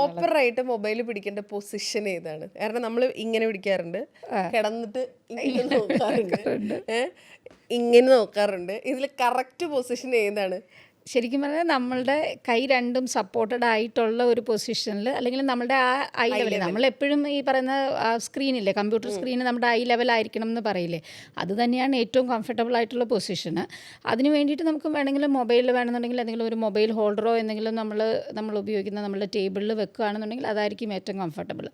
Proper ആയിട്ട് mobile പിടിക്കേണ്ട position ഏതാണ്? കാരണം നമ്മൾ ഇങ്ങനെ പിടിക്കാറുണ്ട്. കിടന്നിട്ട് ഇങ്ങനെ നോക്കാറുണ്ട്. ഇങ്ങനെ നോക്കാറുണ്ട്. ഇതിൽ കറക്റ്റ് പൊസിഷൻ ഏതാണ്? ശരിക്കും പറഞ്ഞാൽ നമ്മളുടെ കൈ രണ്ടും സപ്പോർട്ടഡ് ആയിട്ടുള്ള ഒരു പൊസിഷനിൽ അല്ലെങ്കിൽ നമ്മുടെ ആ ഐ ലെവൽ നമ്മൾ എപ്പോഴും ഈ പറയുന്ന സ്ക്രീനില്ലേ കമ്പ്യൂട്ടർ സ്ക്രീന് നമ്മുടെ ഐ ലെവൽ ആയിരിക്കണം എന്ന് പറയില്ലേ? അത് തന്നെയാണ് ഏറ്റവും കംഫർട്ടബിൾ ആയിട്ടുള്ള പൊസിഷന് അതിന് വേണ്ടിയിട്ട് നമുക്ക് വേണമെങ്കിൽ മൊബൈലിൽ വേണമെന്നുണ്ടെങ്കിൽ എന്തെങ്കിലും ഒരു മൊബൈൽ ഹോൾഡറോ എന്തെങ്കിലും നമ്മൾ നമ്മൾ ഉപയോഗിക്കുന്ന നമ്മളുടെ ടേബിളിൽ വെക്കുകയാണെന്നുണ്ടെങ്കിൽ അതായിരിക്കും ഏറ്റവും കംഫർട്ടബിൾ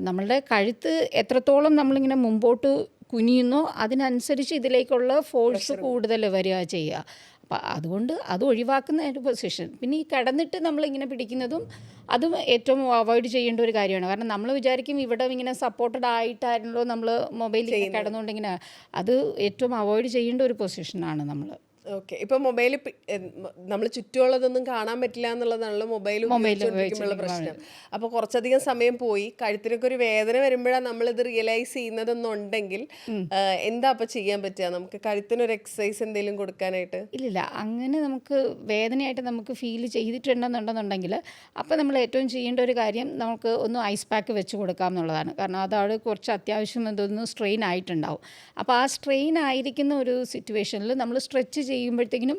നമ്മളുടെ കഴുത്ത് എത്രത്തോളം നമ്മളിങ്ങനെ മുമ്പോട്ട് കുനിയുന്നോ അതിനനുസരിച്ച് ഇതിലേക്കുള്ള ഫോഴ്സ് കൂടുതൽ വരിക ചെയ്യുക. അപ്പം അതുകൊണ്ട് അത് ഒഴിവാക്കുന്ന ഒരു പൊസിഷൻ പിന്നെ ഈ കിടന്നിട്ട് നമ്മളിങ്ങനെ പിടിക്കുന്നതും അതും ഏറ്റവും അവോയ്ഡ് ചെയ്യേണ്ട ഒരു കാര്യമാണ്. കാരണം നമ്മൾ വിചാരിക്കും ഇവിടെ ഇങ്ങനെ സപ്പോർട്ടഡ് ആയിട്ടായിരുന്നല്ലോ നമ്മൾ മൊബൈലിൽ കിടന്നുകൊണ്ടിങ്ങനെ അത് ഏറ്റവും അവോയ്ഡ് ചെയ്യേണ്ട ഒരു പൊസിഷനാണ് നമ്മൾ ഓക്കെ ഇപ്പൊ മൊബൈൽ നമ്മൾ ചുറ്റുമുള്ളതൊന്നും കാണാൻ പറ്റില്ല എന്നുള്ളതാണല്ലോ മൊബൈൽ ഉപയോഗിച്ചുകൊണ്ടിരിക്കുമ്പോഴുള്ള പ്രശ്നം. അപ്പൊ കുറച്ചധികം സമയം പോയി. കഴുത്തിനൊക്കെ ഒരു വേദന വരുമ്പോഴാണ് നമ്മൾ ഇത് റിയലൈസ് ചെയ്യുന്നതെന്നുണ്ടെങ്കിൽ എന്താ അപ്പൊ ചെയ്യാൻ പറ്റുക നമുക്ക് കഴുത്തിനൊരു എക്സസൈസ് എന്തെങ്കിലും കൊടുക്കാനായിട്ട്? ഇല്ലില്ല. അങ്ങനെ നമുക്ക് വേദനയായിട്ട് നമുക്ക് ഫീൽ ചെയ്തിട്ടുണ്ടെന്നുണ്ടെന്നുണ്ടെങ്കിൽ അപ്പൊ നമ്മൾ ഏറ്റവും ചെയ്യേണ്ട ഒരു കാര്യം നമുക്ക് ഒന്ന് ഐസ് പാക്ക് വെച്ച് കൊടുക്കാം എന്നുള്ളതാണ്. കാരണം അതാണ് കുറച്ച് അത്യാവശ്യം എന്തോന്ന് സ്ട്രെയിൻ ആയിട്ടുണ്ടാവും. അപ്പോൾ ആ സ്ട്രെയിൻ ആയിരിക്കുന്ന ഒരു സിറ്റുവേഷനിൽ നമ്മൾ സ്ട്രെച്ച് ചെയ്യുമ്പോഴത്തേക്കിനും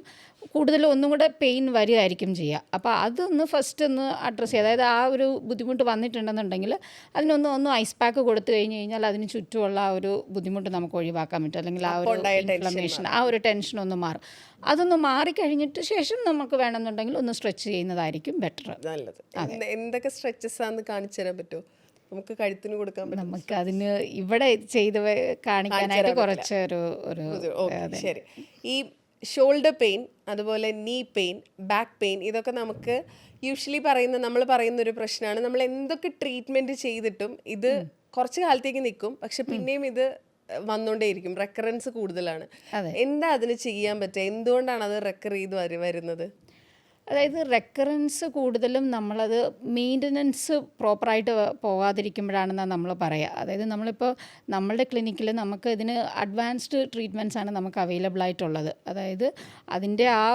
കൂടുതൽ ഒന്നും കൂടെ പെയിൻ വരികയായിരിക്കും ചെയ്യുക. അപ്പോൾ അതൊന്ന് ഫസ്റ്റ് ഒന്ന് അഡ്രസ്സ് ചെയ്യുക. അതായത് ആ ഒരു ബുദ്ധിമുട്ട് വന്നിട്ടുണ്ടെന്നുണ്ടെങ്കിൽ അതിനൊന്ന് ഒന്ന് ഐസ് പാക്ക് കൊടുത്തു കഴിഞ്ഞ് കഴിഞ്ഞാൽ അതിന് ചുറ്റുമുള്ള ആ ഒരു ബുദ്ധിമുട്ട് നമുക്ക് ഒഴിവാക്കാൻ പറ്റും. അല്ലെങ്കിൽ ആ ഒരു ഇൻഫ്ലമേഷൻ ആ ഒരു ടെൻഷൻ ഒന്ന് മാറും. അതൊന്ന് മാറിക്കഴിഞ്ഞിട്ട് ശേഷം നമുക്ക് വേണമെന്നുണ്ടെങ്കിൽ ഒന്ന് സ്ട്രെച്ച് ചെയ്യുന്നതായിരിക്കും ബെറ്റർ നല്ലത്. എന്തൊക്കെ സ്ട്രെച്ചസ് ആണെന്ന് കാണിച്ചു തരാൻ പറ്റുമോ? നമുക്ക് കഴുത്തിന് കൊടുക്കാൻ പറ്റും. നമുക്ക് അതിന് ഇവിടെ ചെയ്ത് കാണിക്കാനായിട്ട് കുറച്ചൊരു ഒരു ശരി. ഈ ഷോൾഡർ പെയിൻ അതുപോലെ നീ പെയിൻ ബാക്ക് പെയിൻ ഇതൊക്കെ നമുക്ക് യൂഷ്വലി പറയുന്ന നമ്മൾ പറയുന്ന ഒരു പ്രശ്നമാണ്. നമ്മൾ എന്തൊക്കെ ട്രീറ്റ്മെന്റ് ചെയ്തിട്ടും ഇത് കുറച്ച് കാലത്തേക്ക് നിൽക്കും. പക്ഷെ പിന്നെയും ഇത് വന്നുകൊണ്ടേയിരിക്കും റെക്കറൻസ് കൂടുതലാണ്. എന്താ അതിന് ചെയ്യാൻ പറ്റുക? എന്തുകൊണ്ടാണ് അത് റെക്കർ ചെയ്ത് വരുന്നത്? അതായത് റെക്കറൻസ് കൂടുതലും നമ്മളത് മെയിന്റനൻസ് പ്രോപ്പറായിട്ട് പോകാതിരിക്കുമ്പോഴാണെന്നാണ് നമ്മൾ പറയുക അതായത് നമ്മളിപ്പോൾ നമ്മളുടെ ക്ലിനിക്കിൽ നമുക്ക് ഇതിന് അഡ്വാൻസ്ഡ് ട്രീറ്റ്മെന്റ്സ് ആണ് നമുക്ക് അവൈലബിൾ ആയിട്ടുള്ളത്. അതായത് അതിന്റെ ആ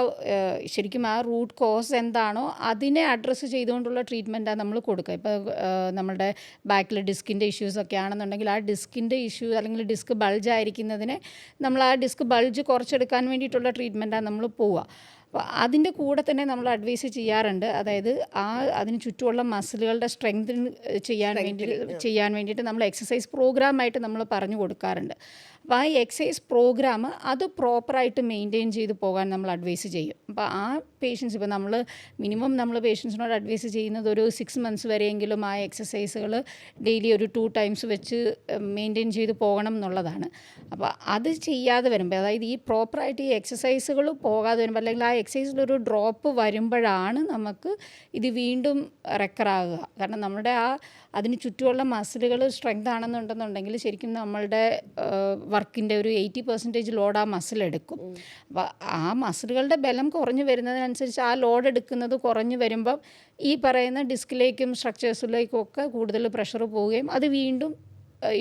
ശരിക്കും ആ റൂട്ട് കോസ് എന്താണോ അതിനെ അഡ്രസ്സ് ചെയ്തുകൊണ്ടുള്ള ട്രീറ്റ്മെന്റാണ് നമ്മൾ കൊടുക്കുക ഇപ്പോൾ നമ്മളുടെ ബാക്കിൽ ഡിസ്കിന്റെ ഇഷ്യൂസ് ഒക്കെ ആണെന്നുണ്ടെങ്കിൽ ആ ഡിസ്കിന്റെ ഇഷ്യൂ അല്ലെങ്കിൽ ഡിസ്ക് ബൾജ് ആയിരിക്കുന്നതിനെ നമ്മൾ ആ ഡിസ്ക് ബൾജ് കുറച്ചെടുക്കാൻ വേണ്ടിയിട്ടുള്ള ട്രീറ്റ്മെന്റാണ് നമ്മൾ പോവുക അപ്പോൾ അതിന്റെ കൂടെ തന്നെ നമ്മൾ അഡ്വൈസ് ചെയ്യാറുണ്ട്. അതായത് ആ അതിന് ചുറ്റുമുള്ള മസിലുകളുടെ സ്ട്രെങ്ത് ചെയ്യാൻ വേണ്ടി ചെയ്യാൻ വേണ്ടിയിട്ട് നമ്മൾ എക്സസൈസ് പ്രോഗ്രാമായിട്ട് നമ്മൾ പറഞ്ഞു കൊടുക്കാറുണ്ട്. അപ്പോൾ ആ എക്സസൈസ് പ്രോഗ്രാം അത് പ്രോപ്പറായിട്ട് മെയിന്റെയിൻ ചെയ്ത് പോകാൻ നമ്മൾ അഡ്വൈസ് ചെയ്യും. അപ്പോൾ ആ പേഷ്യൻസ് ഇപ്പോൾ നമ്മൾ മിനിമം നമ്മൾ പേഷ്യൻസിനോട് അഡ്വൈസ് ചെയ്യുന്നത് ഒരു സിക്സ് മന്ത്സ് വരെയെങ്കിലും ആ എക്സസൈസുകൾ ഡെയിലി ഒരു ടു ടൈംസ് വെച്ച് മെയിന്റെയിൻ ചെയ്ത് പോകണം എന്നുള്ളതാണ്. അപ്പോൾ അത് ചെയ്യാതെ വരുമ്പോൾ അതായത് ഈ പ്രോപ്പറായിട്ട് ഈ എക്സസൈസുകൾ പോകാതെ വരുമ്പോൾ അല്ലെങ്കിൽ ആ എക്സസൈസിലൊരു ഡ്രോപ്പ് വരുമ്പോഴാണ് നമുക്ക് ഇത് വീണ്ടും റെക്കറാകുക. കാരണം നമ്മുടെ ആ അതിന് ചുറ്റുമുള്ള മസിലുകൾ സ്ട്രെങ്ത് ആണെന്നുണ്ടെന്നുണ്ടെങ്കിൽ ശരിക്കും നമ്മളുടെ വർക്കിന്റെ ഒരു എയ്റ്റി പെർസെന്റേജ് ലോഡ് ആ മസിൽ എടുക്കും. ആ മസിലുകളുടെ ബലം കുറഞ്ഞു വരുന്നതിനനുസരിച്ച് ആ ലോഡ് എടുക്കുന്നത് കുറഞ്ഞു വരുമ്പം ഈ പറയുന്ന ഡിസ്കിലേക്കും സ്ട്രക്ചേഴ്സിലേക്കും ഒക്കെ കൂടുതൽ പ്രഷർ പോവുകയും അത് വീണ്ടും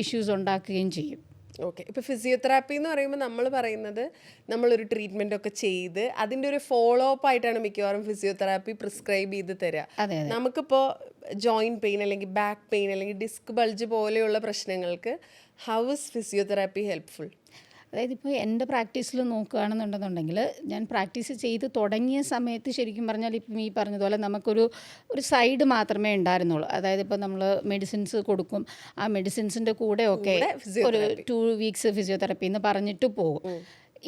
ഇഷ്യൂസ് ഉണ്ടാക്കുകയും ചെയ്യും. ഓക്കെ ഇപ്പോൾ ഫിസിയോതെറാപ്പി എന്ന് പറയുമ്പോൾ നമ്മൾ പറയുന്നത് നമ്മളൊരു ട്രീറ്റ്മെന്റ് ഒക്കെ ചെയ്ത് അതിന്റെ ഒരു ഫോളോ അപ്പ് ആയിട്ടാണ് മിക്കവാറും ഫിസിയോതെറാപ്പി പ്രിസ്ക്രൈബ് ചെയ്ത് തരിക നമുക്കിപ്പോൾ ജോയിന്റ് പെയിൻ അല്ലെങ്കിൽ ബാക്ക് പെയിൻ അല്ലെങ്കിൽ ഡിസ്ക് ബൾജ് പോലെയുള്ള പ്രശ്നങ്ങൾക്ക് ഹൗ ഇസ് ഫിസിയോതെറാപ്പി ഹെൽപ്ഫുൾ അതായത് ഇപ്പോൾ എന്റെ പ്രാക്ടീസിൽ നോക്കുകയാണെന്നുണ്ടെന്നുണ്ടെങ്കിൽ ഞാൻ പ്രാക്ടീസ് ചെയ്ത് തുടങ്ങിയ സമയത്ത് ശരിക്കും പറഞ്ഞാൽ ഇപ്പം ഈ പറഞ്ഞതുപോലെ നമുക്കൊരു ഒരു സൈഡ് മാത്രമേ ഉണ്ടായിരുന്നുള്ളൂ. അതായത് ഇപ്പോൾ നമ്മൾ മെഡിസിൻസ് കൊടുക്കും ആ മെഡിസിൻസിന്റെ കൂടെ ഒക്കെ ഒരു ടു വീക്സ് ഫിസിയോതെറപ്പി എന്ന് പറഞ്ഞിട്ട് പോകും.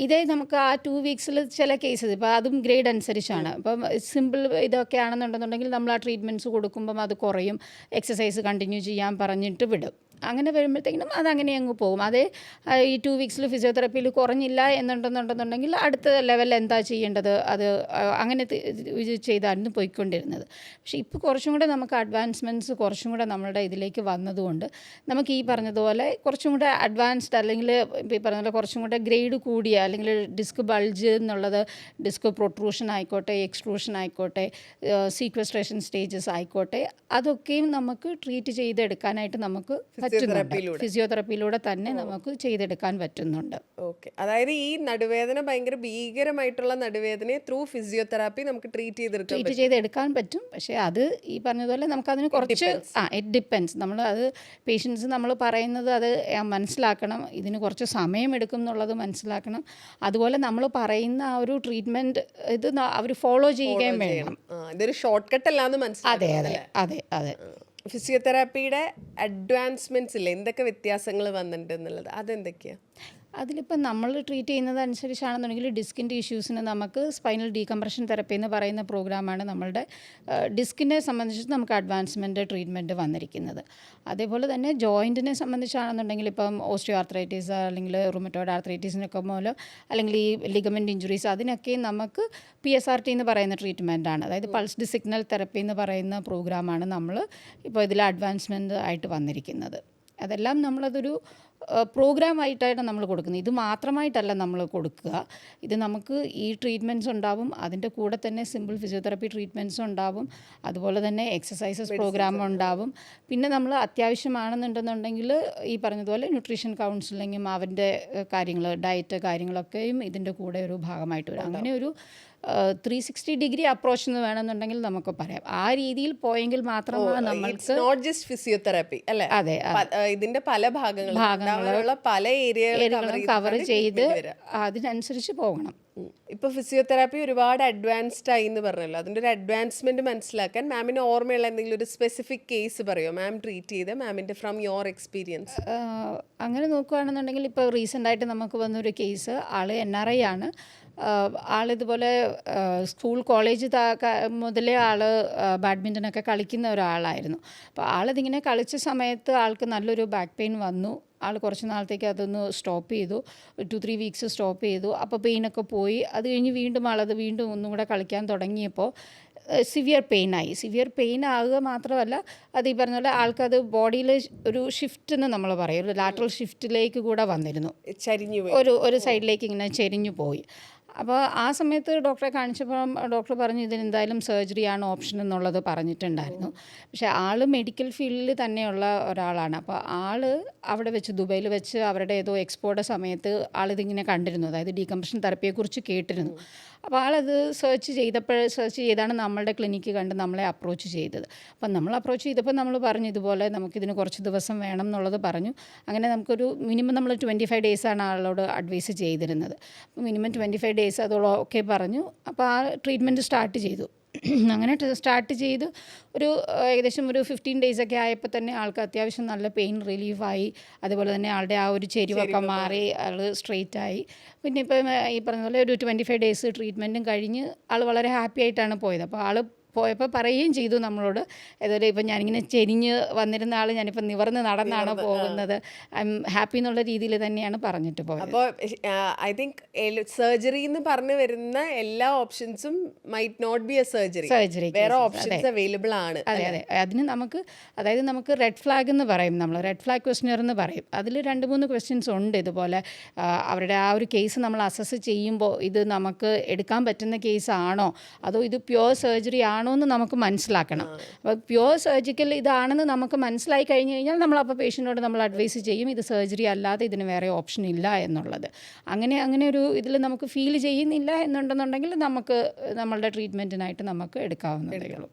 ഇതേ നമുക്ക് ആ ടു വീക്സിൽ ചില കേസസ് ഇപ്പോൾ അതും ഗ്രേഡ് അനുസരിച്ചാണ്. ഇപ്പം സിമ്പിൾ ഇതൊക്കെ ആണെന്നുണ്ടെന്നുണ്ടെങ്കിൽ നമ്മൾ ആ ട്രീറ്റ്മെന്റ്സ് കൊടുക്കുമ്പം അത് കുറയും എക്സസൈസ് കണ്ടിന്യൂ ചെയ്യാൻ പറഞ്ഞിട്ട് വിടും. അങ്ങനെ വരുമ്പോഴത്തേക്കിനും അതങ്ങനെ അങ്ങ് പോകും. അതേ ഈ ടു വീക്സിൽ ഫിസിയോതെറപ്പിയിൽ കുറഞ്ഞില്ല എന്നുണ്ടെന്നുണ്ടെന്നുണ്ടെങ്കിൽ അടുത്ത ലെവലിൽ എന്താ ചെയ്യേണ്ടത്? അത് അങ്ങനെ ചെയ്തായിരുന്നു പോയിക്കൊണ്ടിരുന്നത്. പക്ഷേ ഇപ്പോൾ കുറച്ചും കൂടെ നമുക്ക് അഡ്വാൻസ്മെന്റ്സ് കുറച്ചും കൂടെ നമ്മളുടെ ഇതിലേക്ക് വന്നതുകൊണ്ട് നമുക്ക് ഈ പറഞ്ഞതുപോലെ കുറച്ചും കൂടെ അഡ്വാൻസ്ഡ് അല്ലെങ്കിൽ ഈ പറഞ്ഞ കുറച്ചും കൂടെ ഗ്രേഡ് കൂടിയ അല്ലെങ്കിൽ ഡിസ്ക് ബൾജ് എന്നുള്ളത് ഡിസ്ക് പ്രൊട്രൂഷൻ ആയിക്കോട്ടെ എക്സ്ട്രൂഷൻ ആയിക്കോട്ടെ സീക്വസ്ട്രേഷൻ സ്റ്റേജസ് ആയിക്കോട്ടെ അതൊക്കെയും നമുക്ക് ട്രീറ്റ് ചെയ്തെടുക്കാനായിട്ട് നമുക്ക് പറ്റുന്നുണ്ട്. ഫിസിയോതെറപ്പിയിലൂടെ തന്നെ നമുക്ക് ചെയ്തെടുക്കാൻ പറ്റുന്നുണ്ട്. ഓക്കെ. അതായത് ഈ നടുവേദന ഭയങ്കര ഭീകരമായിട്ടുള്ള നടുവേദനയെ ത്രൂ ഫിസിയോതെറാപ്പി നമുക്ക് ട്രീറ്റ് ചെയ്ത് ട്രീറ്റ് ചെയ്തെടുക്കാൻ പറ്റും. പക്ഷേ അത് ഈ പറഞ്ഞതുപോലെ നമുക്ക് നമുക്കതിന് കുറച്ച് ആ ഇറ്റ് ഡിപ്പെൻസ് നമ്മൾ അത് പേഷ്യൻസ് നമ്മൾ പറയുന്നത് അത് മനസ്സിലാക്കണം. ഇതിന് കുറച്ച് സമയം എടുക്കും എന്നുള്ളത് മനസ്സിലാക്കണം. അതുപോലെ നമ്മൾ പറയുന്ന ആ ഒരു ട്രീറ്റ്മെന്റ് ഇത് അവർ ഫോളോ ചെയ്യുകയും വേണം. ഇതൊരു ഷോർട്ട് കട്ട് അല്ലാന്ന് അതെ മനസ്സിലായി അതെ അതെ അതെ. ഫിസിയോതെറാപ്പിയുടെ അഡ്വാൻസ്മെന്റ്സ് ഇല്ലേ? എന്തൊക്കെ വ്യത്യാസങ്ങൾ വന്നിട്ടുണ്ട് എന്നുള്ളത്? അതെന്തൊക്കെയാ? അതിലിപ്പോൾ നമ്മൾ ട്രീറ്റ് ചെയ്യുന്നത് അനുസരിച്ചാണെന്നുണ്ടെങ്കിൽ ഡിസ്കിന്റെ ഇഷ്യൂസിന് നമുക്ക് സ്പൈനൽ ഡീകംപ്രഷൻ തെറപ്പി എന്ന് പറയുന്ന പ്രോഗ്രാമാണ് നമ്മളുടെ ഡിസ്കിനെ സംബന്ധിച്ച് നമുക്ക് അഡ്വാൻസ്മെന്റ് ട്രീറ്റ്മെന്റ് വന്നിരിക്കുന്നത്. അതേപോലെ തന്നെ ജോയിന്റിനെ സംബന്ധിച്ചാണെന്നുണ്ടെങ്കിൽ ഇപ്പം ഓസ്റ്റിയോ ആർത്രൈറ്റീസ് അല്ലെങ്കിൽ റുമറ്റോയിഡ് ആർത്രൈറ്റീസിനൊക്കെ മൂലം അല്ലെങ്കിൽ ഈ ലിഗമെന്റ് ഇഞ്ചുറീസ് അതിനൊക്കെ നമുക്ക് പി എസ് ആർ ടി എന്ന് പറയുന്ന ട്രീറ്റ്മെന്റാണ് അതായത് പൾസ്ഡ് സിഗ്നൽ തെറപ്പി എന്ന് പറയുന്ന പ്രോഗ്രാമാണ് നമ്മൾ ഇപ്പോൾ ഇതിൽ അഡ്വാൻസ്മെന്റ് ആയിട്ട് വന്നിരിക്കുന്നത്. അതെല്ലാം നമ്മളതൊരു പ്രോഗ്രാമായിട്ടാണ് നമ്മൾ കൊടുക്കുന്നത്. ഇത് മാത്രമായിട്ടല്ല നമ്മൾ കൊടുക്കുക. ഇത് നമുക്ക് ഈ ട്രീറ്റ്മെന്റ്സ് ഉണ്ടാവും. അതിന്റെ കൂടെ തന്നെ സിമ്പിൾ ഫിസിയോതെറാപ്പി ട്രീറ്റ്മെന്റ്സ് ഉണ്ടാവും. അതുപോലെ തന്നെ എക്സസൈസസ് പ്രോഗ്രാം ഉണ്ടാവും. പിന്നെ നമ്മൾ അത്യാവശ്യമാണെന്നുണ്ടെന്നുണ്ടെങ്കിൽ ഈ പറഞ്ഞതുപോലെ ന്യൂട്രീഷൻ കൗൺസിലിങ്ങും അവന്റെ കാര്യങ്ങൾ ഡയറ്റ് കാര്യങ്ങളൊക്കെയും ഇതിന്റെ കൂടെ ഒരു ഭാഗമായിട്ട് വരും. അങ്ങനെ ഒരു ത്രീ സിക്സ്റ്റി ഡിഗ്രി അപ്രോച്ച് എന്ന് വേണമെന്നുണ്ടെങ്കിൽ നമുക്ക് പറയാം. ആ രീതിയിൽ പോയെങ്കിൽ മാത്രമാണ് നമ്മൾക്ക് നോട്ട് ജസ്റ്റ് ഫിസിയോതെറാപ്പി അല്ലേ? അതെ ഇതിന്റെ പല ഭാഗങ്ങളും പല ഏരിയകളും കവർ ചെയ്ത് അതിനനുസരിച്ച് പോകണം. ഇപ്പൊ ഫിസിയോതെറാപ്പി ഒരുപാട് അഡ്വാൻസ്ഡ് ആയി എന്ന് പറഞ്ഞല്ലോ. അതിന്റെ ഒരു അഡ്വാൻസ്മെന്റ് മനസ്സിലാക്കാൻ മാമിന് ഓർമ്മയുള്ള എന്തെങ്കിലും ഒരു സ്പെസിഫിക് കേസ് പറയുമോ മാം ട്രീറ്റ് ചെയ്ത് മാമിന്റെ ഫ്രം യുവർ എക്സ്പീരിയൻസ് അങ്ങനെ നോക്കുകയാണെന്നുണ്ടെങ്കിൽ ഇപ്പോൾ റീസെന്റായിട്ട് നമുക്ക് വന്നൊരു കേസ് ആൾ എൻ ആർ ഐ ആണ്. ആളിതുപോലെ സ്കൂൾ കോളേജ് മുതലേ ആൾ ബാഡ്മിന്റനൊക്കെ കളിക്കുന്ന ഒരാളായിരുന്നു. അപ്പോൾ ആളിതിങ്ങനെ കളിച്ച സമയത്ത് ആൾക്ക് നല്ലൊരു ബാക്ക് പെയിൻ വന്നു. ആൾ കുറച്ച് നാളത്തേക്ക് അതൊന്ന് സ്റ്റോപ്പ് ചെയ്തു. ടു ത്രീ വീക്സ് സ്റ്റോപ്പ് ചെയ്തു. അപ്പോൾ പെയിനൊക്കെ പോയി. അത് കഴിഞ്ഞ് വീണ്ടും ആളത് വീണ്ടും ഒന്നും കൂടെ കളിക്കാൻ തുടങ്ങിയപ്പോൾ സിവിയർ പെയിനായി സിവിയർ പെയിൻ ആകുക മാത്രമല്ല അത് ഈ പറഞ്ഞ പോലെ ആൾക്കത് ബോഡിയിൽ ഒരു ഷിഫ്റ്റ് എന്ന് നമ്മൾ പറയും. ഒരു ലാറ്ററൽ ഷിഫ്റ്റിലേക്ക് കൂടെ വന്നിരുന്നു. ചരിഞ്ഞു ഒരു ഒരു സൈഡിലേക്ക് ഇങ്ങനെ ചരിഞ്ഞു പോയി. അപ്പോൾ ആ സമയത്ത് ഡോക്ടറെ കാണിച്ചപ്പോൾ ഡോക്ടർ പറഞ്ഞു ഇതിന് എന്തായാലും സർജറിയാണ് ഓപ്ഷൻ എന്നുള്ളത് പറഞ്ഞിട്ടുണ്ടായിരുന്നു. പക്ഷേ ആൾ മെഡിക്കൽ ഫീൽഡിൽ തന്നെയുള്ള ഒരാളാണ്. അപ്പോൾ ആൾ അവിടെ വെച്ച് ദുബൈയിൽ വെച്ച് അവരുടെ ഏതോ എക്സ്പോയുടെ സമയത്ത് ആളിതിങ്ങനെ കണ്ടിരുന്നു. അതായത് ഡീകംപ്രഷൻ തെറപ്പിയെക്കുറിച്ച് കേട്ടിരുന്നു. അപ്പോൾ ആളത് സെർച്ച് ചെയ്തപ്പോൾ സെർച്ച് ചെയ്താണ് നമ്മളുടെ ക്ലിനിക്ക് കണ്ട് നമ്മളെ അപ്രോച്ച് ചെയ്തത്. അപ്പോൾ നമ്മൾ അപ്രോച്ച് ചെയ്തപ്പോൾ നമ്മൾ പറഞ്ഞു ഇതുപോലെ നമുക്കിതിന് കുറച്ച് ദിവസം വേണം എന്നുള്ളത് പറഞ്ഞു. അങ്ങനെ നമുക്കൊരു മിനിമം നമ്മൾ ട്വന്റി ഫൈവ് ഡേയ്സാണ് ആളോട് അഡ്വൈസ് ചെയ്തിരുന്നത്. മിനിമം ട്വന്റി ഫൈവ് ഡേയ്സ് അതോളം ഒക്കെ പറഞ്ഞു. അപ്പോൾ ആ ട്രീറ്റ്മെന്റ് സ്റ്റാർട്ട് ചെയ്തു. അങ്ങനെ സ്റ്റാർട്ട് ചെയ്ത് ഒരു ഏകദേശം ഒരു ഫിഫ്റ്റീൻ ഡേയ്സ് ഒക്കെ ആയപ്പോൾ തന്നെ ആൾക്ക് അത്യാവശ്യം നല്ല പെയിൻ റിലീഫായി അതുപോലെ തന്നെ ആളുടെ ആ ഒരു ചെരിവൊക്കെ മാറി. ആൾ സ്ട്രെയിറ്റ് ആയി. പിന്നെ ഇപ്പം ഈ പറഞ്ഞ പോലെ ഒരു ട്വന്റി ഫൈവ് ഡേയ്സ് ട്രീറ്റ്മെന്റും കഴിഞ്ഞ് ആൾ വളരെ ഹാപ്പി ആയിട്ടാണ് പോയത്. അപ്പോൾ ആൾ പോയപ്പോൾ പറയുകയും ചെയ്തു നമ്മളോട്. അതുപോലെ ഇപ്പം ഞാനിങ്ങനെ ചെരിഞ്ഞ് വന്നിരുന്ന ആൾ ഞാനിപ്പോൾ നിവർന്ന് നടന്നാണ് പോകുന്നത്. ഐ എം ഹാപ്പി എന്നുള്ള രീതിയിൽ തന്നെയാണ് പറഞ്ഞിട്ട് പോയത്. അപ്പോൾ ഐ തിങ്ക് സർജറി എന്ന് പറഞ്ഞു വരുന്ന എല്ലാ ഓപ്ഷൻസും might not be a surgery surgery വേറെ ഓപ്ഷൻസ് അവൈലബിൾ ആണ് അതെ അതെ. അതിന് നമുക്ക് അതായത് നമുക്ക് റെഡ് ഫ്ലാഗ് എന്ന് പറയും നമ്മൾ റെഡ് ഫ്ലാഗ് ക്വസ്റ്റ്യർ എന്ന് പറയും. അതിൽ രണ്ട് മൂന്ന് ക്വസ്റ്റ്യൻസ് ഉണ്ട് ഇതുപോലെ. അവരുടെ ആ ഒരു കേസ് നമ്മൾ അസസ് ചെയ്യുമ്പോൾ ഇത് നമുക്ക് എടുക്കാൻ പറ്റുന്ന കേസ് ആണോ? അതോ ഇത് പ്യുവർ സർജറി ആണോ എന്ന് നമുക്ക് മനസ്സിലാക്കണം. അപ്പോൾ പ്യുവർ സർജിക്കൽ ഇതാണെന്ന് നമുക്ക് മനസ്സിലായി കഴിഞ്ഞ് കഴിഞ്ഞാൽ നമ്മൾ അപ്പോൾ പേഷ്യന്റിനോട് നമ്മൾ അഡ്വൈസ് ചെയ്യും ഇത് സർജറി അല്ലാതെ ഇതിന് വേറെ ഓപ്ഷൻ ഇല്ല എന്നുള്ളത്. അങ്ങനെ അങ്ങനെ ഒരു ഇതിൽ നമുക്ക് ഫീൽ ചെയ്യുന്നില്ല എന്നുണ്ടെന്നുണ്ടെങ്കിൽ നമുക്ക് നമ്മളുടെ ട്രീറ്റ്മെന്റിനായിട്ട് നമുക്ക് എടുക്കാവുന്നതേ ഉള്ളൂ.